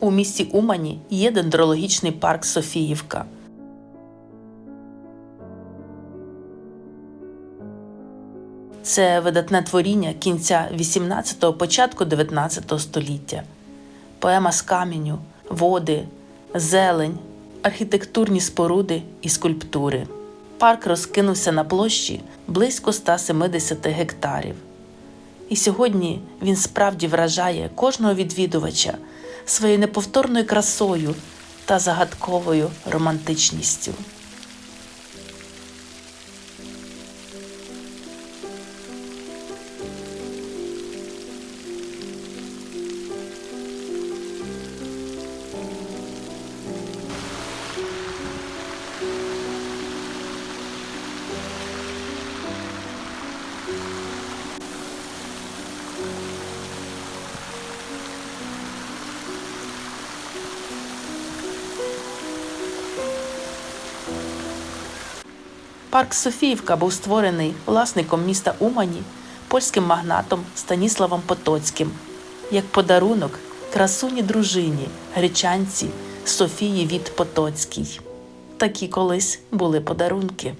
У місті Умані є дендрологічний парк Софіївка. Це видатне творіння кінця 18-го, початку 19 століття. Поема з каменю, води, зелень, архітектурні споруди і скульптури. Парк розкинувся на площі близько 170 гектарів. І сьогодні він справді вражає кожного відвідувача своєю неповторною красою та загадковою романтичністю. Парк Софіївка був створений власником міста Умані, польським магнатом Станіславом Потоцьким, як подарунок красуні дружині, гречанці Софії від Потоцькій. Такі колись були подарунки.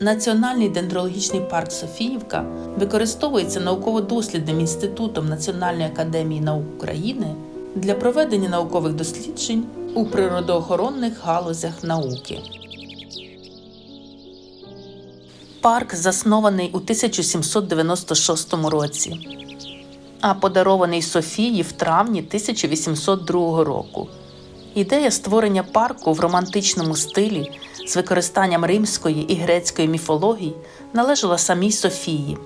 Національний дендрологічний парк Софіївка використовується науково-дослідним інститутом Національної академії наук України для проведення наукових досліджень у природоохоронних галузях науки. Парк заснований у 1796 році, а подарований Софії в травні 1802 року. Ідея створення парку в романтичному стилі з використанням римської і грецької міфологій належала самій Софії.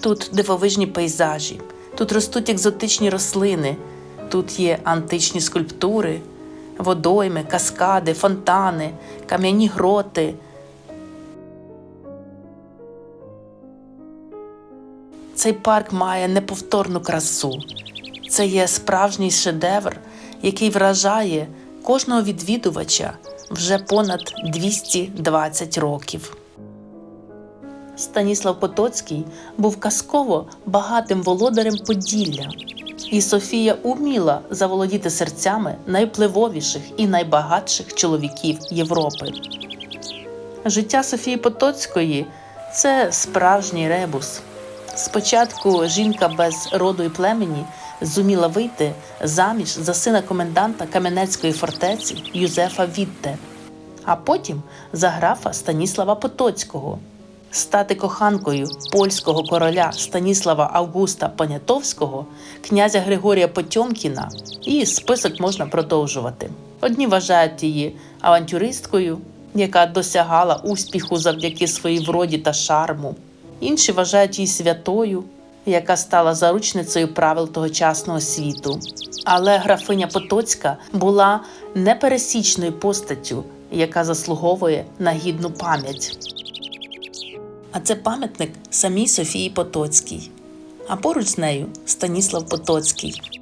Тут дивовижні пейзажі, тут ростуть екзотичні рослини, тут є античні скульптури, водойми, каскади, фонтани, кам'яні гроти. Цей парк має неповторну красу. Це є справжній шедевр, який вражає кожного відвідувача вже понад 220 років. Станіслав Потоцький був казково багатим володарем Поділля, і Софія уміла заволодіти серцями найвпливовіших і найбагатших чоловіків Європи. Життя Софії Потоцької це справжній ребус. Спочатку жінка без роду і племені зуміла вийти заміж за сина коменданта Кам'янецької фортеці Юзефа Вітте, а потім за графа Станіслава Потоцького. Стати коханкою польського короля Станіслава Августа Понятовського, князя Григорія Потьомкіна, і список можна продовжувати. Одні вважають її авантюристкою, яка досягала успіху завдяки своїй вроді та шарму. Інші вважають її святою, яка стала заручницею правил тогочасного світу. Але графиня Потоцька була непересічною постаттю, яка заслуговує на гідну пам'ять. А це пам'ятник самій Софії Потоцькій, а поруч з нею Станіслав Потоцький.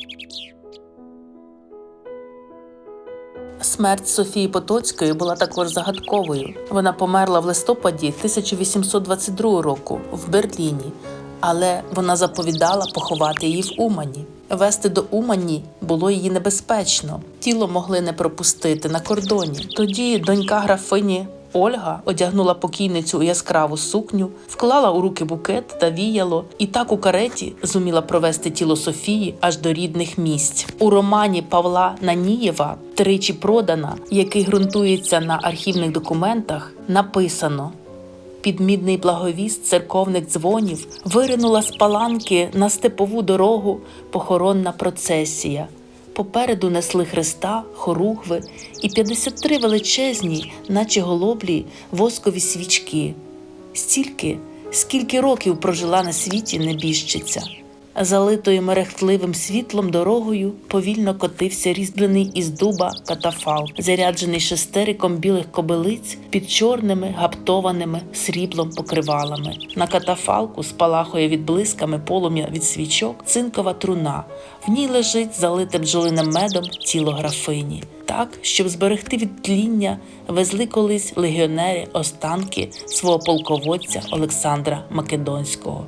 Смерть Софії Потоцької була також загадковою. Вона померла в листопаді 1822 року в Берліні, але вона заповідала поховати її в Умані. Вести до Умані було її небезпечно. Тіло могли не пропустити на кордоні. Тоді донька графині Ольга одягнула покійницю у яскраву сукню, вклала у руки букет та віяло, і так у кареті зуміла провести тіло Софії аж до рідних місць. У романі Павла Нанієва тричі продана, який ґрунтується на архівних документах, написано. Під мідний благовіст церковних дзвонів виринула з паланки на степову дорогу похоронна процесія. Попереду несли хреста, хоругви і 53 величезні, наче голоблі, воскові свічки. Стільки, скільки років прожила на світі небіжчиця. Залитою мерехтливим світлом дорогою повільно котився різьблений із дуба катафалк, заряджений шестериком білих кобилиць під чорними гаптованими сріблом покривалами. На катафалку спалахує відблисками полум'я від свічок цинкова труна. В ній лежить залите бджолиним медом тіло графині. Так, щоб зберегти від тління, везли колись легіонери останки свого полководця Олександра Македонського.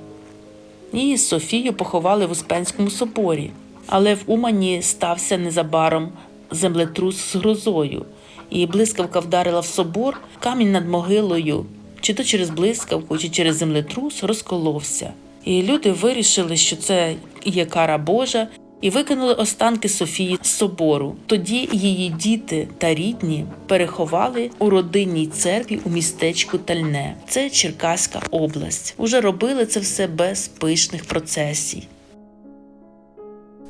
І Софію поховали в Успенському соборі. Але в Умані стався незабаром землетрус з грозою, і блискавка вдарила в собор, камінь над могилою, чи то через блискавку, чи через землетрус розколовся. І люди вирішили, що це є кара Божа, і викинули останки Софії з собору. Тоді її діти та рідні переховали у родинній церкві у містечку Тальне. Це Черкаська область. Уже робили це все без пишних процесій.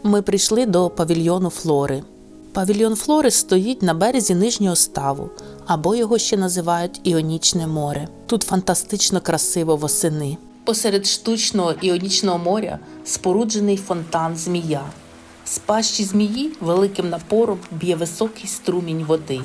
Ми прийшли до павільйону Флори. Павільйон Флори стоїть на березі нижнього ставу, або його ще називають Іонічне море. Тут фантастично красиво восени. Посеред штучного іонічного моря споруджений фонтан змія. З пащі змії великим напором б'є високий струмінь води.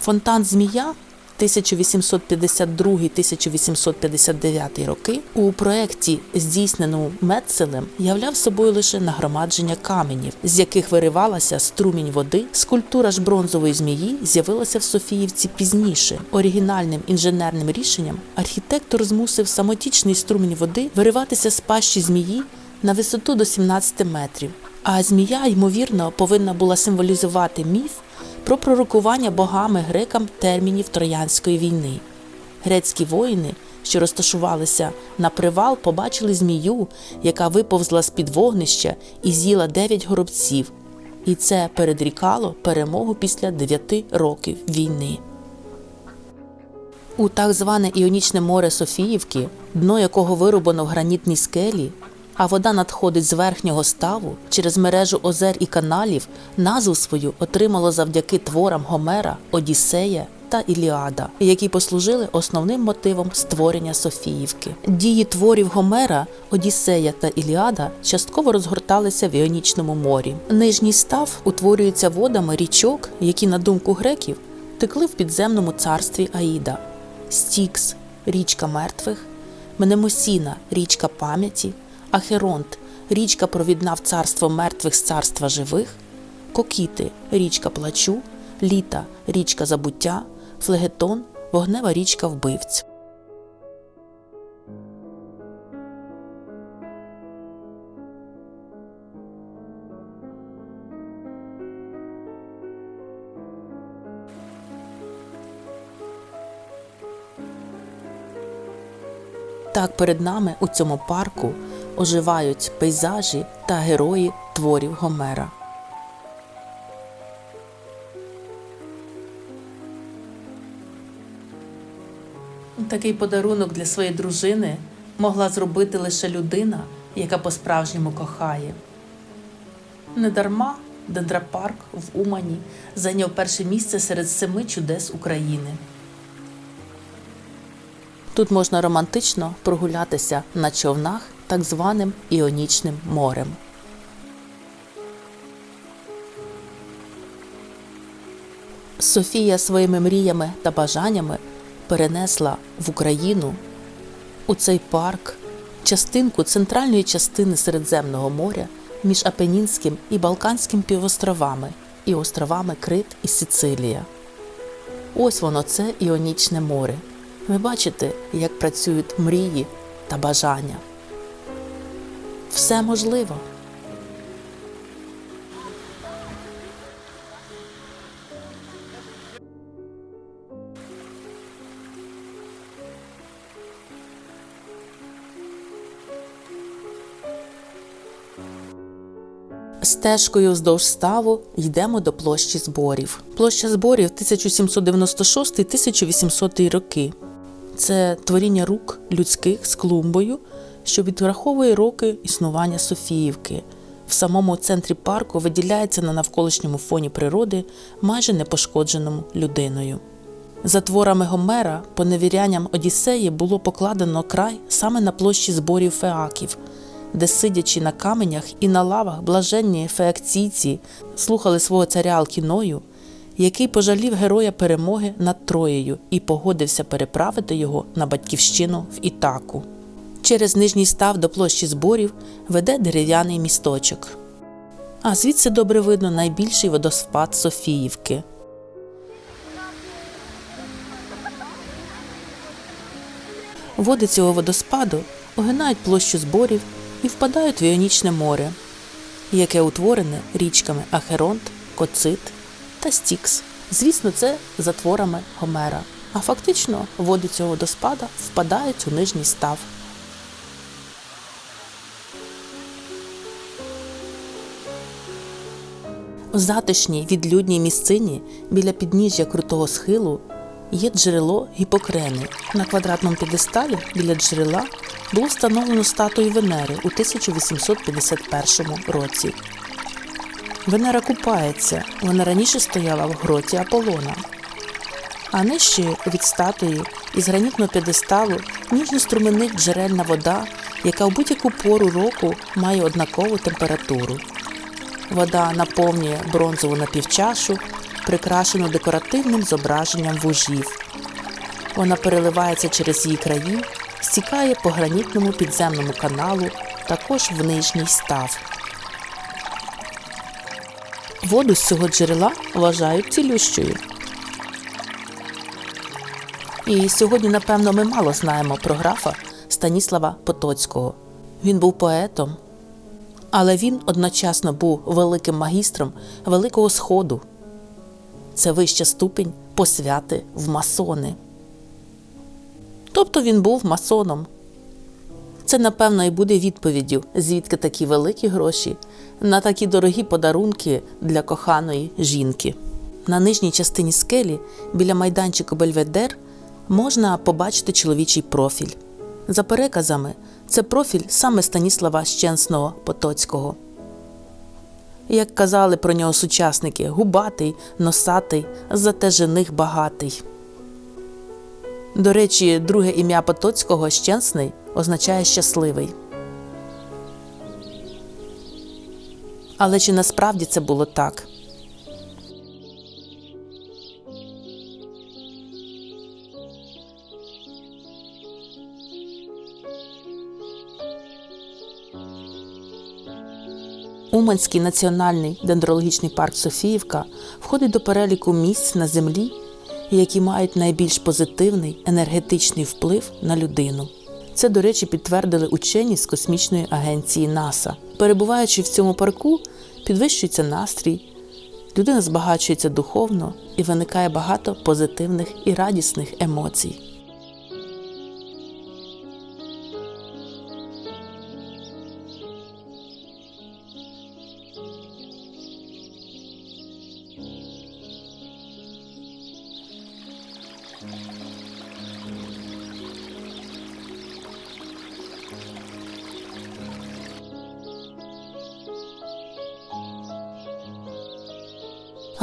Фонтан змія 1852-1859 роки у проєкті, здійсненому Метцелем, являв собою лише нагромадження каменів, з яких виривалася струмінь води. Скульптура ж бронзової змії з'явилася в Софіївці пізніше. Оригінальним інженерним рішенням архітектор змусив самотічний струмінь води вириватися з пащі змії на висоту до 17 метрів. А змія, ймовірно, повинна була символізувати міф про пророкування богами грекам термінів Троянської війни. Грецькі воїни, що розташувалися на привал, побачили змію, яка виповзла з під вогнища і з'їла дев'ять горобців. І це передрікало перемогу після дев'яти років війни. У так зване Іонічне море Софіївки, дно якого вирубано в гранітній скелі, а вода надходить з верхнього ставу через мережу озер і каналів, назву свою отримало завдяки творам Гомера, Одіссея та Іліада, які послужили основним мотивом створення Софіївки. Дії творів Гомера, Одіссея та Іліада частково розгорталися в Іонічному морі. Нижній став утворюється водами річок, які, на думку греків, текли в підземному царстві Аїда. Стікс річка мертвих, Менемосіна річка пам'яті, Ахеронт річка провідна в царство мертвих з царства живих, Кокіти річка плачу, Літа річка забуття, Флегетон вогнева річка вбивць. Так перед нами у цьому парку оживають пейзажі та герої творів Гомера. Такий подарунок для своєї дружини могла зробити лише людина, яка по-справжньому кохає. Недарма Дендрапарк в Умані зайняв перше місце серед семи чудес України. Тут можна романтично прогулятися на човнах так званим Іонічним морем. Софія своїми мріями та бажаннями перенесла в Україну у цей парк частинку центральної частини Середземного моря між Апенінським і Балканським півостровами і островами Крит і Сицилія. Ось воно це Іонічне море. Ви бачите, як працюють мрії та бажання. Все можливо. Стежкою вздовж ставу йдемо до площі зборів. Площа зборів 1796-1800 роки. Це творіння рук людських з клумбою, що відраховує роки існування Софіївки. В самому центрі парку виділяється на навколишньому фоні природи, майже непошкодженому людиною. За творами Гомера, поневірянням Одіссеї було покладено край саме на площі зборів феаків, де, сидячи на каменях і на лавах, блаженні феакційці слухали свого царя Алкіною, який пожалів героя перемоги над Троєю і погодився переправити його на батьківщину в Ітаку. Через нижній став до площі зборів веде дерев'яний місточок. А звідси добре видно найбільший водоспад Софіївки. Води цього водоспаду огинають площу зборів і впадають в Іонічне море, яке утворене річками Ахеронт, Коцит та Стікс. Звісно, це за творами Гомера. А фактично води цього водоспада впадають у нижній став. У затишній відлюдній місцині біля підніжжя крутого схилу є джерело гіпокрени. На квадратному п'єдесталі біля джерела було встановлено статую Венери у 1851 році. Венера купається, вона раніше стояла в гроті Аполлона. А нижче від статуї із гранітного п'єдесталу ніжно струменить джерельна вода, яка в будь-яку пору року має однакову температуру. Вода наповнює бронзову напівчашу, прикрашену декоративним зображенням вужів. Вона переливається через її краї, стікає по гранітному підземному каналу, також в нижній став. Воду з цього джерела вважають цілющою. І сьогодні, напевно, ми мало знаємо про графа Станіслава Потоцького. Він був поетом, але він одночасно був великим магістром Великого Сходу. Це вища ступінь посвяти в масони. Тобто він був масоном. Це, напевно, і буде відповіддю, звідки такі великі гроші на такі дорогі подарунки для коханої жінки. На нижній частині скелі біля майданчику Бельведер можна побачити чоловічий профіль. За переказами, це профіль саме Станіслава Щенсного Потоцького. Як казали про нього сучасники, губатий, носатий, зате жених багатий. До речі, друге ім'я Потоцького Щенсний означає щасливий. Але чи насправді це було так? Уманський національний дендрологічний парк Софіївка входить до переліку місць на землі, які мають найбільш позитивний енергетичний вплив на людину. Це, до речі, підтвердили учені з космічної агенції НАСА. Перебуваючи в цьому парку, підвищується настрій, людина збагачується духовно і виникає багато позитивних і радісних емоцій.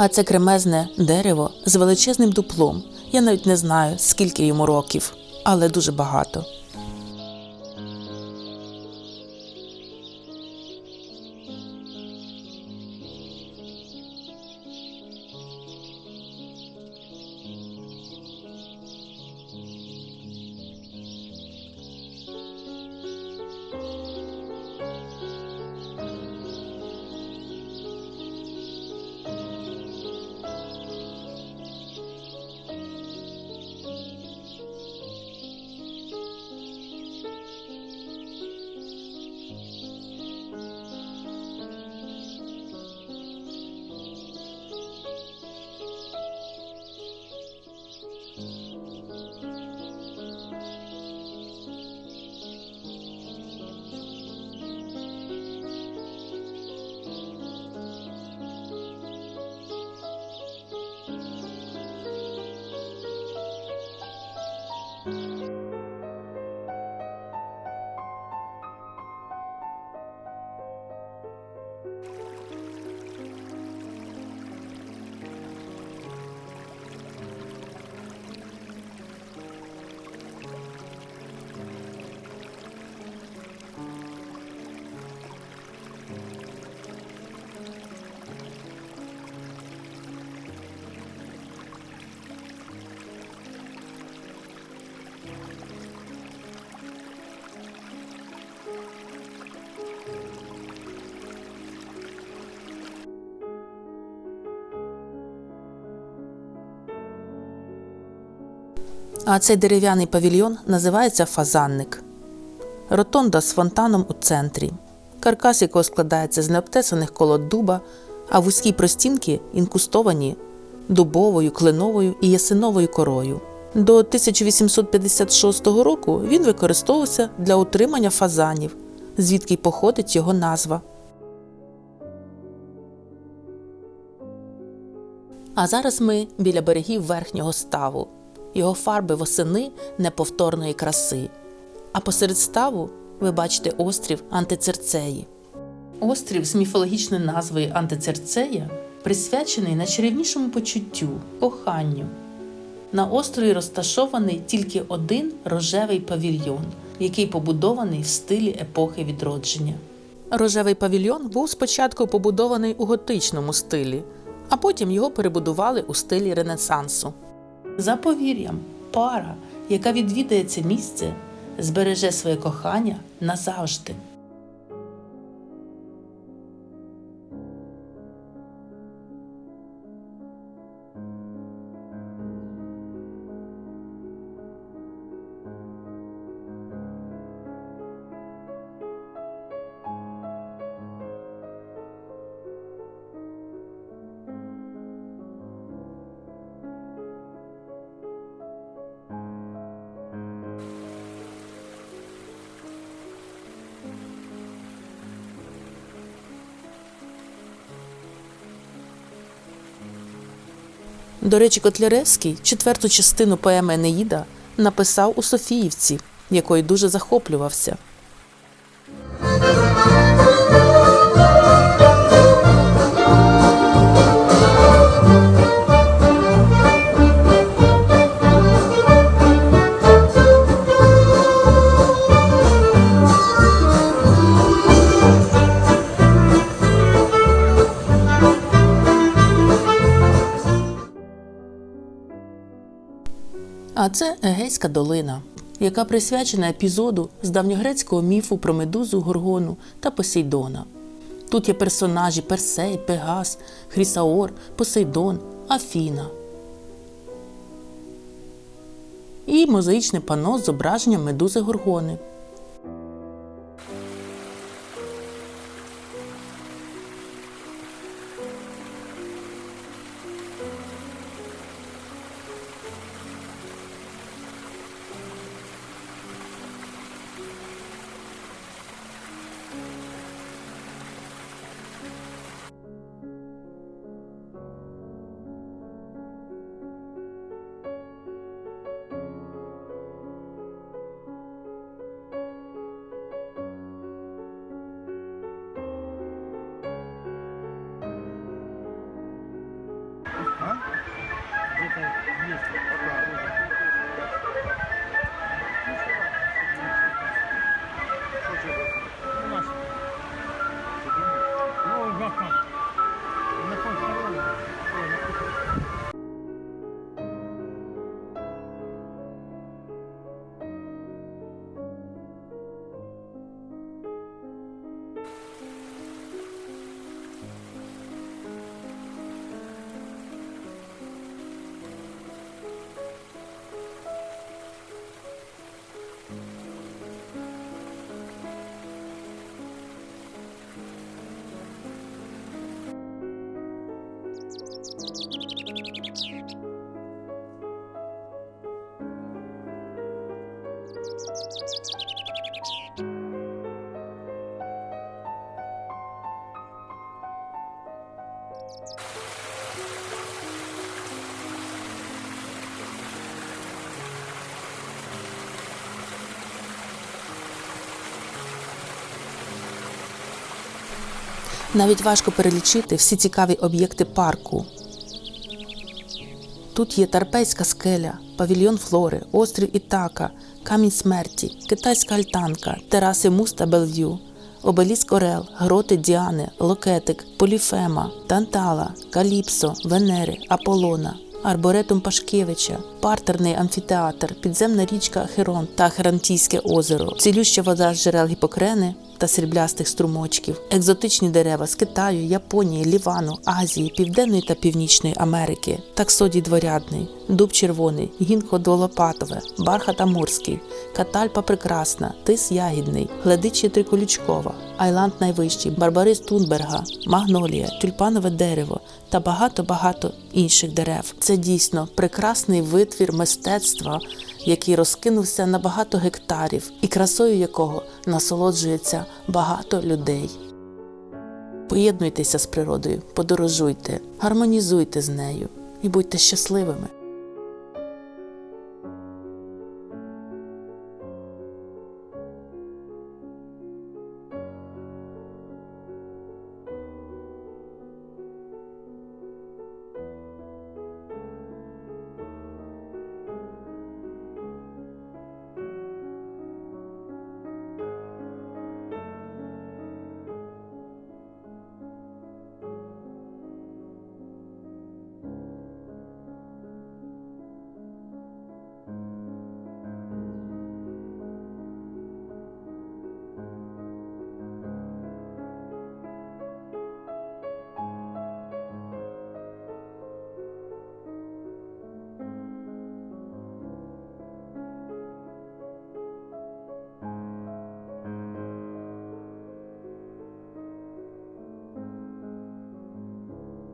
А це кремезне дерево з величезним дуплом. Я навіть не знаю, скільки йому років, але дуже багато. А цей дерев'яний павільйон називається фазанник. ротонда з фонтаном у центрі, каркас якого складається з необтесаних колод дуба, а вузькі простінки інкустовані дубовою, кленовою і ясиновою корою. До 1856 року він використовувався для утримання фазанів, звідки й походить його назва. А зараз ми біля берегів верхнього ставу. Його фарби восени неповторної краси. А посеред ставу ви бачите острів Антицерцеї. Острів з міфологічною назвою Антицерцея присвячений найчарівнішому почуттю коханню. На острові розташований тільки один рожевий павільйон, який побудований в стилі епохи відродження. Рожевий павільйон був спочатку побудований у готичному стилі, а потім його перебудували у стилі Ренесансу. За повір'ям, пара, яка відвідає це місце, збереже своє кохання назавжди. До речі, Котляревський четверту частину поеми Енеїда написав у Софіївці, якою дуже захоплювався. А це Егейська долина, яка присвячена епізоду з давньогрецького міфу про медузу Горгону та Посейдона. Тут є персонажі Персей, Пегас, Хрісаор, Посейдон, Афіна. І мозаїчне пано з зображенням медузи Горгони. Где-то есть. Навіть важко перелічити всі цікаві об'єкти парку. Тут є Тарпейська скеля, павільйон флори, острів Ітака, камінь смерті, китайська альтанка, тераси Муста Белв'ю, обеліск Орел, гроти Діани, Локетик, Поліфема, Тантала, Каліпсо, Венери, Аполлона, Арборетум Пашкевича, партерний амфітеатр, підземна річка Ахерон та Ахерантійське озеро, цілюща вода з джерел Гіпокрени, та сріблястих струмочків, екзотичні дерева з Китаю, Японії, Лівану, Азії, Південної та Північної Америки, таксодій дворядний, дуб червоний, гінко долопатове, бархат амурський, катальпа прекрасна, тис ягідний, гледичі триколючкова, айланд найвищий, барбарис Тунберга, магнолія, тюльпанове дерево та багато-багато інших дерев. Це дійсно прекрасний витвір мистецтва, який розкинувся на багато гектарів, і красою якого насолоджується багато людей. Поєднуйтеся з природою, подорожуйте, гармонізуйте з нею і будьте щасливими.